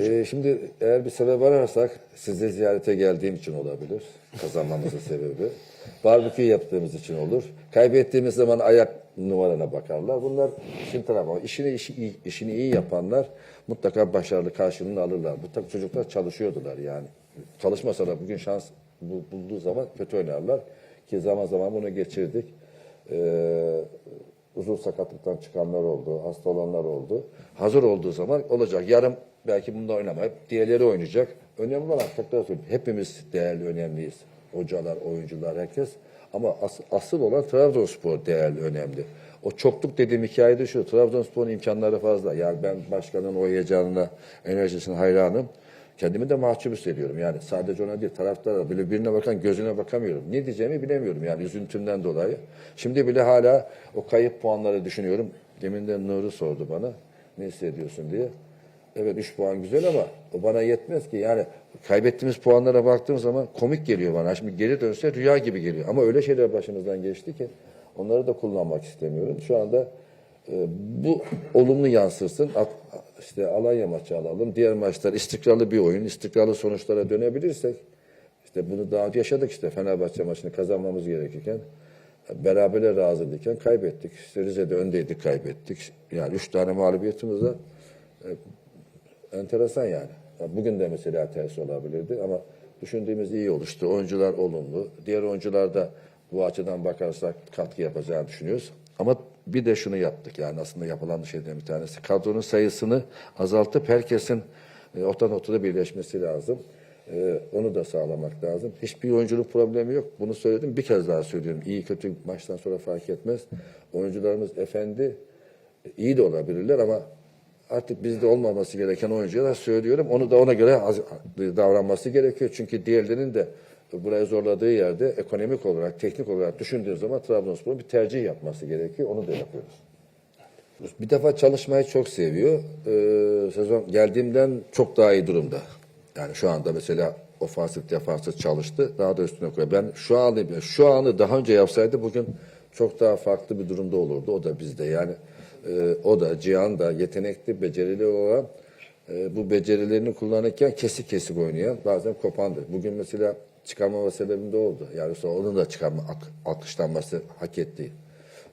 Ee, şimdi eğer bir sebep ararsak sizi ziyarete geldiğim için olabilir. Kazanmamızın sebebi. Barbekü yaptığımız için olur. Kaybettiğimiz zaman ayak numarana bakarlar. Bunlar işin tarafı. İşini, işi, iyi- işini iyi yapanlar mutlaka başarılı karşılığını alırlar. Bu tabii çocuklar çalışıyordular yani. Çalışmasalar bugün şans bu- bulduğu zaman kötü oynarlar. Ki zaman zaman bunu geçirdik. Ee, uzun sakatlıktan çıkanlar oldu, hasta olanlar oldu. Hazır olduğu zaman olacak. Yarın belki bunda oynamayıp diğerleri oynayacak. Önemli olan söyleyeyim. Hepimiz değerli, önemliyiz. Hocalar, oyuncular, herkes. Ama as- asıl olan Trabzonspor değerli, önemli. O çokluk dediğim hikayede şu. Trabzonspor'un imkanları fazla. Yani ben başkanın o heyecanına, enerjisine hayranım. Kendimi de mahcup hissediyorum. Yani sadece ona değil, taraftara böyle birine bakan gözüne bakamıyorum. Ne diyeceğimi bilemiyorum yani üzüntümden dolayı. Şimdi bile hala o kayıp puanları düşünüyorum. Demin de Nuri sordu bana ne hissediyorsun diye. Evet 3 puan güzel ama o bana yetmez ki. Yani kaybettiğimiz puanlara baktığım zaman komik geliyor bana. Şimdi geri dönse rüya gibi geliyor. Ama öyle şeyler başımızdan geçti ki onları da kullanmak istemiyorum. Şu anda e, bu olumlu yansırsın. At- işte Alanya maçı alalım. Diğer maçlar istikrarlı bir oyun, istikrarlı sonuçlara dönebilirsek işte bunu daha önce yaşadık işte Fenerbahçe maçını kazanmamız gerekirken berabere razıyken kaybettik. İşte Rize'de öndeydik kaybettik. Yani üç tane mağlubiyetimiz var. E, enteresan yani. Ya Bugün de mesela tersi olabilirdi ama düşündüğümüz iyi oluştu. Oyuncular olumlu. Diğer oyuncular da bu açıdan bakarsak katkı yapacağını düşünüyoruz. Ama bir de şunu yaptık yani aslında yapılan şeyden bir tanesi. Kadronun sayısını azaltıp herkesin e, orta birleşmesi lazım. E, onu da sağlamak lazım. Hiçbir oyunculuk problemi yok. Bunu söyledim bir kez daha söylüyorum. İyi kötü maçtan sonra fark etmez. Oyuncularımız efendi iyi de olabilirler ama artık bizde olmaması gereken oyunculara söylüyorum. Onu da ona göre davranması gerekiyor. Çünkü diğerlerinin de burayı zorladığı yerde ekonomik olarak, teknik olarak düşündüğün zaman Trabzonspor'un bir tercih yapması gerekiyor. Onu da yapıyoruz. Bir defa çalışmayı çok seviyor. Ee, sezon geldiğimden çok daha iyi durumda. Yani şu anda mesela ofansif defansif çalıştı. Daha da üstüne koyuyor. Ben şu anı şu anı daha önce yapsaydı bugün çok daha farklı bir durumda olurdu. O da bizde. Yani e, o da Cihan da yetenekli, becerili olan e, bu becerilerini kullanırken kesik kesik oynayan bazen kopandı. Bugün mesela çıkarmama sebebinde oldu. Yani sonra onun da çıkarma alkışlanması hak ettiği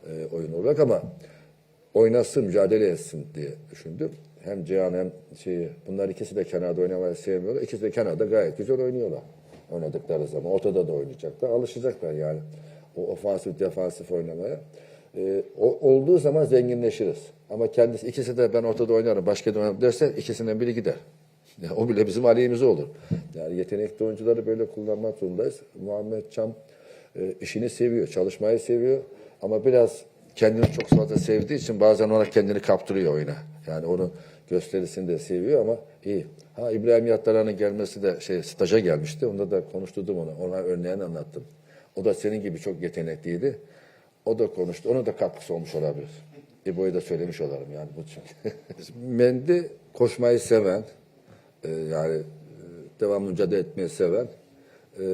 e, oyun olarak ama oynasın, mücadele etsin diye düşündüm. Hem Cihan hem şey, bunlar ikisi de kenarda oynamayı sevmiyorlar. İkisi de kenarda gayet güzel oynuyorlar. Oynadıkları zaman. Ortada da oynayacaklar. Alışacaklar yani. O ofansif, defansif oynamaya. Ee, o, olduğu zaman zenginleşiriz. Ama kendisi ikisi de ben ortada oynarım, başka da oynarım derse ikisinden biri gider. Ya o bile bizim aleyhimize olur. Yani yetenekli oyuncuları böyle kullanmak zorundayız. Muhammed Çam e, işini seviyor, çalışmayı seviyor. Ama biraz kendini çok fazla sevdiği için bazen ona kendini kaptırıyor oyuna. Yani onu gösterisini de seviyor ama iyi. Ha İbrahim Yattaran'ın gelmesi de şey staja gelmişti. Onda da konuşturdum ona. Ona örneğini anlattım. O da senin gibi çok yetenekliydi. O da konuştu. Ona da katkısı olmuş olabilir. İbo'yu da söylemiş olalım yani bu çünkü. Mendi koşmayı seven, e, yani e, devamlı mücadele etmeyi seven, e,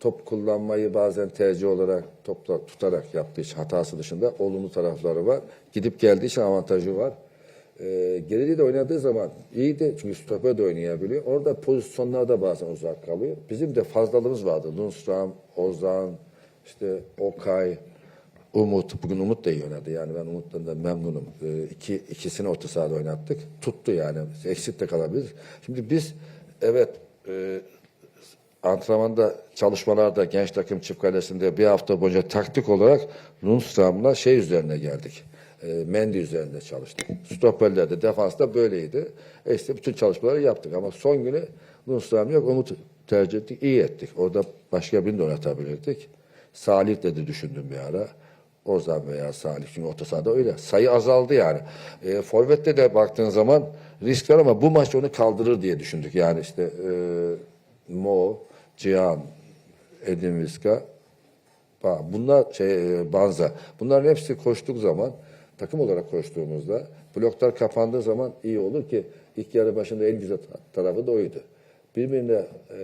top kullanmayı bazen tercih olarak topla tutarak yaptığı için hatası dışında olumlu tarafları var. Gidip geldiği için avantajı var. E, geride de oynadığı zaman iyi de çünkü stoper de oynayabiliyor. Orada pozisyonlarda bazen uzak kalıyor. Bizim de fazlalığımız vardı. Lundstram, Ozan, işte Okay, Umut, bugün Umut da iyi oynadı. Yani ben Umut'tan da memnunum. Ee, iki, ikisini orta sahada oynattık. Tuttu yani. Eksik de kalabilir. Şimdi biz evet e, antrenmanda çalışmalarda genç takım çift kalesinde bir hafta boyunca taktik olarak Lundstram'la şey üzerine geldik. E, Mendy üzerinde çalıştık. Stoperlerde, defansta böyleydi. E işte bütün çalışmaları yaptık ama son günü Lundstram yok. Umut tercih ettik. iyi ettik. Orada başka birini de oynatabilirdik. Salih dedi düşündüm bir ara. Ozan veya Salih çünkü orta sahada öyle. Sayı azaldı yani. E, Forvet'te de baktığın zaman risk var ama bu maç onu kaldırır diye düşündük. Yani işte e, Mo, Cihan, Edin Viska, bunlar şey e, Banza. Bunların hepsi koştuk zaman takım olarak koştuğumuzda bloklar kapandığı zaman iyi olur ki ilk yarı başında en güzel ta- tarafı da oydu. Birbirine e,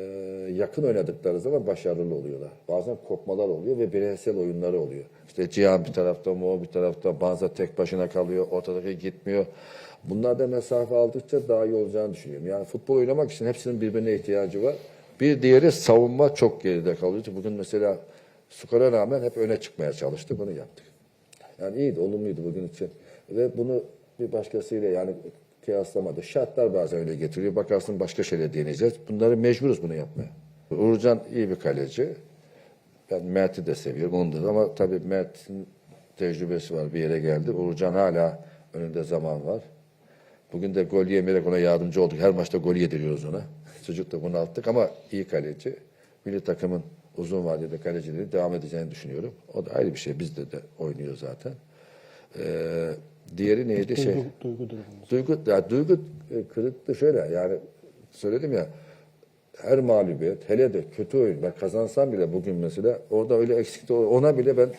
yakın oynadıkları zaman başarılı oluyorlar. Bazen kopmalar oluyor ve bireysel oyunları oluyor. İşte Cihan bir tarafta, Mo bir tarafta, Banza tek başına kalıyor, ortadaki gitmiyor. Bunlar da mesafe aldıkça daha iyi olacağını düşünüyorum. Yani futbol oynamak için hepsinin birbirine ihtiyacı var. Bir diğeri savunma çok geride kalıyor. Bugün mesela skora rağmen hep öne çıkmaya çalıştık. Bunu yaptık. Yani iyiydi, olumluydu bugün için. Ve bunu bir başkasıyla yani kıyaslamadı. Şartlar bazen öyle getiriyor. Bakarsın başka şeyler deneyeceğiz. Bunları mecburuz bunu yapmaya. Uğurcan iyi bir kaleci. Ben Mert'i de seviyorum onu da ama tabii Mert'in tecrübesi var bir yere geldi. Uğurcan hala önünde zaman var. Bugün de gol yemeyerek ona yardımcı olduk. Her maçta gol yediriyoruz ona. Çocuk da bunu attık ama iyi kaleci. Milli takımın uzun vadede kaleciliği devam edeceğini düşünüyorum. O da ayrı bir şey. Bizde de oynuyor zaten. Ee, diğeri neydi? Şey, Duygu, duygu. Duygu, ya duygu e, kırıklığı şöyle yani söyledim ya her mağlubiyet hele de kötü oyun ben kazansam bile bugün mesela orada öyle eksikti ona bile ben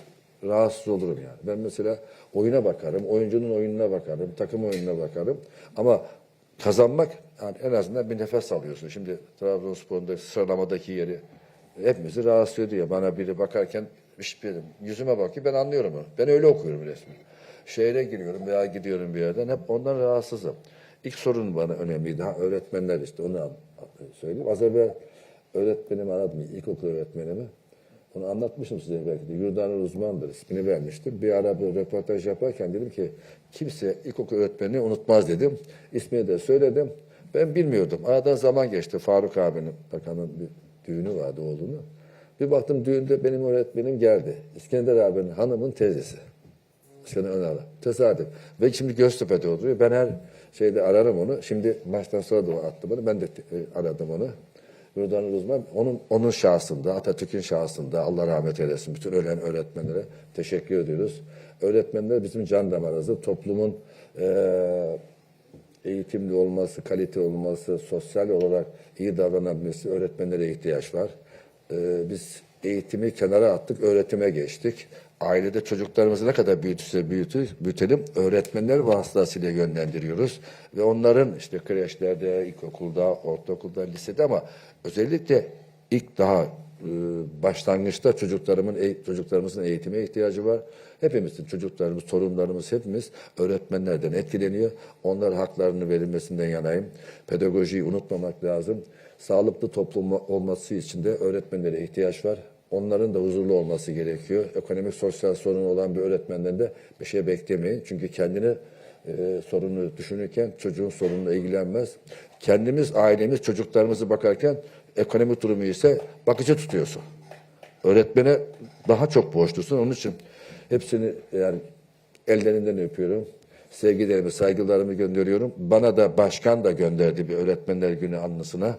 rahatsız olurum yani. Ben mesela oyuna bakarım, oyuncunun oyununa bakarım, takım oyununa bakarım ama kazanmak yani en azından bir nefes alıyorsun. Şimdi Trabzonspor'un da sıralamadaki yeri hepimizi rahatsız ediyor. Bana biri bakarken hiçbir yüzüme bakıyor ben anlıyorum onu. Ben öyle okuyorum resmi. Şehre giriyorum veya gidiyorum bir yerden hep ondan rahatsızım. İlk sorun bana önemliydi. Ha, öğretmenler işte onu söyleyeyim. Az evvel öğretmenimi aradım. İlkokul öğretmenimi. Onu anlatmışım size belki de. Yurdanur uzmandır. ismini vermiştim. Bir ara bir röportaj yaparken dedim ki kimse ilkokul öğretmenini unutmaz dedim. İsmini de söyledim. Ben bilmiyordum. Aradan zaman geçti. Faruk abinin, bakanın bir düğünü vardı oğlunu. Bir baktım düğünde benim öğretmenim geldi. İskender abinin hanımın teyzesi. Seni Önal'a. Tesadüf. Ve şimdi Göztepe'de oturuyor. Ben her şeyde ararım onu. Şimdi maçtan sonra da o attı bana. Ben de e, aradım onu. Yurdan Uzman onun onun şahsında, Atatürk'ün şahsında Allah rahmet eylesin bütün ölen öğretmenlere teşekkür ediyoruz. Öğretmenler bizim can damarımızı, toplumun eee eğitimli olması, kalite olması, sosyal olarak iyi davranabilmesi öğretmenlere ihtiyaç var. Ee, biz eğitimi kenara attık, öğretime geçtik. Ailede çocuklarımızı ne kadar büyütürse büyütür, büyütelim, öğretmenler vasıtasıyla yönlendiriyoruz. Ve onların işte kreşlerde, ilkokulda, ortaokulda, lisede ama özellikle ilk daha e, başlangıçta çocuklarımın çocuklarımızın eğitime ihtiyacı var. Hepimizin çocuklarımız, torunlarımız hepimiz öğretmenlerden etkileniyor. Onlara haklarını verilmesinden yanayım. Pedagojiyi unutmamak lazım. Sağlıklı toplum olması için de öğretmenlere ihtiyaç var. Onların da huzurlu olması gerekiyor. Ekonomik sosyal sorun olan bir öğretmenden de bir şey beklemeyin. Çünkü kendini e, sorunu düşünürken çocuğun sorununa ilgilenmez. Kendimiz, ailemiz, çocuklarımızı bakarken ekonomik durumu ise bakıcı tutuyorsun. Öğretmene daha çok borçlusun. Onun için hepsini yani ellerinden öpüyorum. Sevgilerimi, saygılarımı gönderiyorum. Bana da başkan da gönderdi bir öğretmenler günü anısına.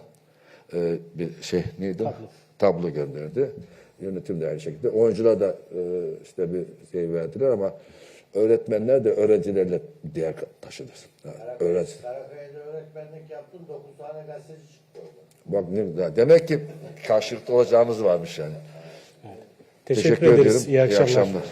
Ee, bir şey neydi? Tablo. Tablo gönderdi. Yönetim de aynı şekilde. Oyuncular da e, işte bir şey verdiler ama öğretmenler de öğrencilerle diğer taşıdır. Öğrenci. Karaköy'de öğretmenlik yaptım. 9 tane gazeteci çıktı. Bak ne, demek ki karşılıklı olacağımız varmış yani. Teşekkür, ederiz. İyi akşamlar. İyi akşamlar.